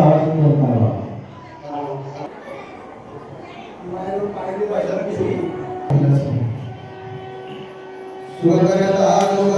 ఆశతో కావాలి सुगंध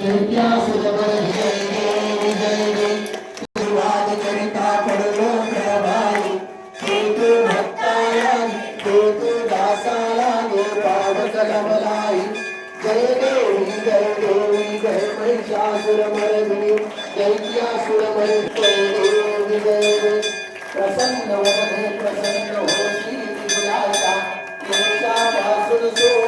कृपया जय जय जय जय देवी जय देवी जय प्रसन्न वदने प्रसन्न हो श्री विलासा मुक्ता सो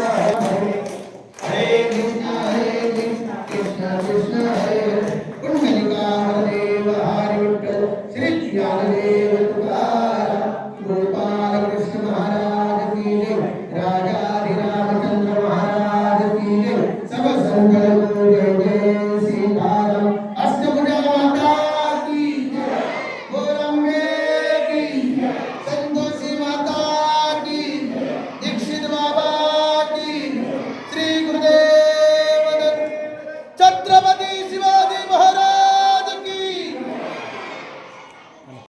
വിഷ്ണു മഹാരാജ രാജാ